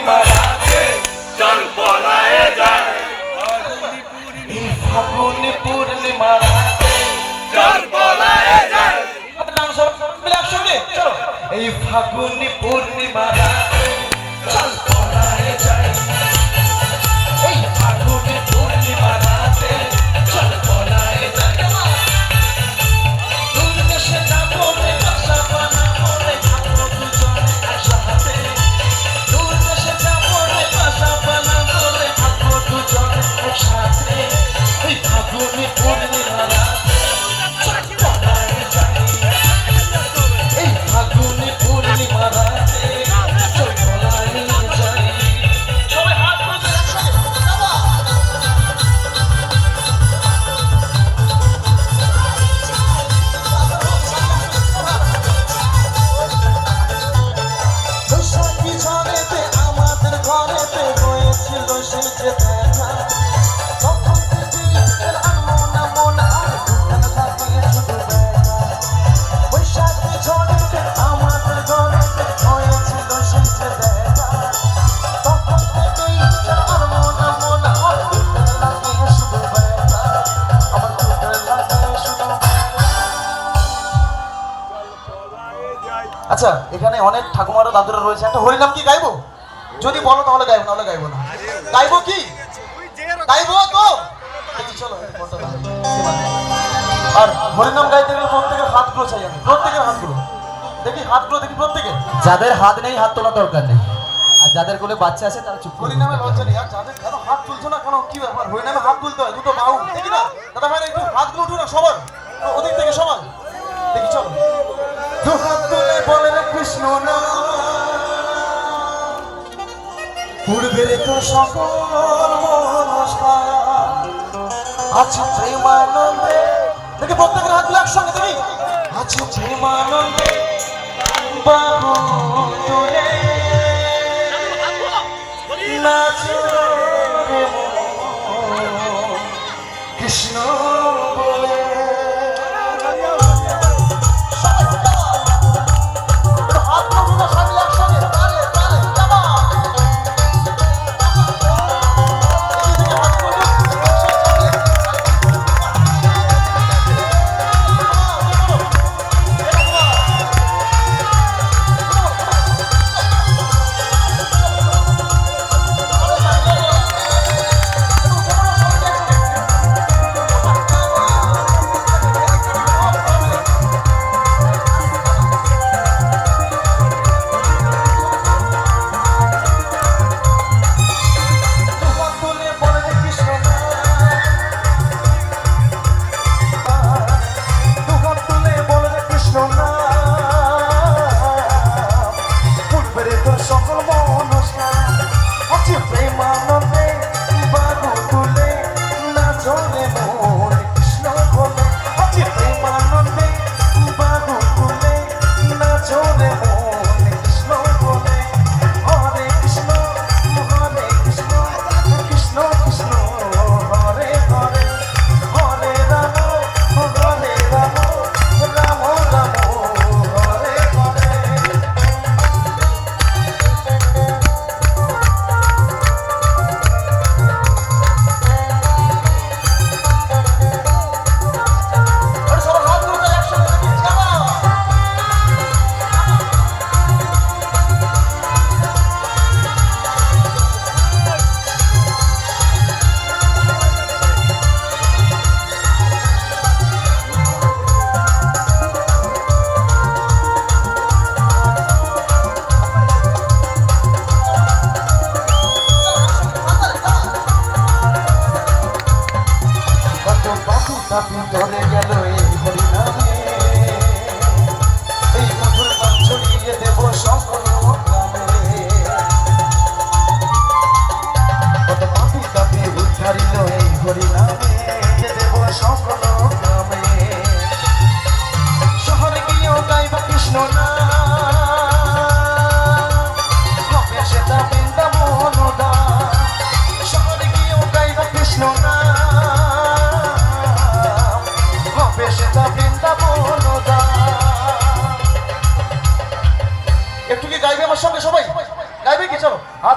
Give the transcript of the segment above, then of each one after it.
পূর্ণিমা রাতে চল পলায়ে যায়। ফাগুনে পূর্ণিমা রাতে চল পলায়ে যায়। মিলে একসঙ্গে? চলো। এই ফাগুনে পূর্ণিমা রাতে আচ্ছা এখানে অনেক ঠাকুমারা দাদুরা রয়েছে। একটা হরিনাম কি গাইবো? যদি বলো তাহলে গাইবো নাহলে গাইবো না। গাইবো কি? গাইবো তো? চলো আর হরিনাম গাইতে গেলে প্রত্যেকের হাতগুলো চাই আমি প্রত্যেকের হাতগুলো। দেখি হাতগুলো দেখি প্রত্যেকে যাদের হাত নেই হাত তোলা দরকার নেই। আর যাদের কোলে বাচ্চা আছে তারা চুপ করে হরিনামে লজ্জা নেই। আর যাদের কেন হাত তুলছো না কেন কি ব্যাপার? হরিনামে হাত তুলতে হয় দুটো বাহু দেখি না? দাদা ভাই একটু হাতগুলো উঠো না সবার। ওদিক থেকে সবার। দেখি চলো। দু হাত তুলে বলেন কৃষ্ণ না। পূর্বের তো সকল আছে প্রেমানন্দে। দেখি প্রত্যেকের হাতগুলো একসঙ্গে দেখি। আছে প্রেমানন্দে। বাবু তুলে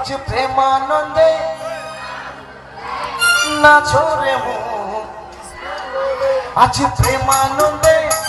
আজ প্রেমানন্দে নাচো রে আজ প্রেমানন্দে নাচো